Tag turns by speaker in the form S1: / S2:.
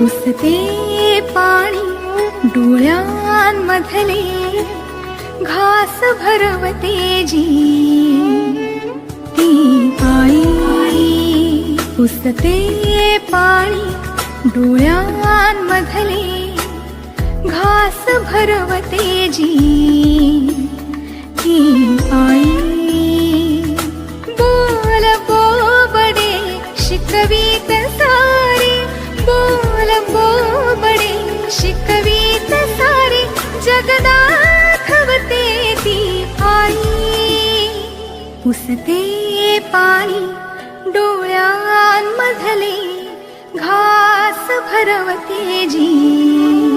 S1: पुसते पाणी डोळ्यांमधले घास भरवते जी. ती आई पुसते पाणी डोळ्यांमधले घास भरवते जी. ती आई बोल बोबडे शिकवीत सारे बोल. पुसते पाणी डोळ्यांमधले घास भरवते जी.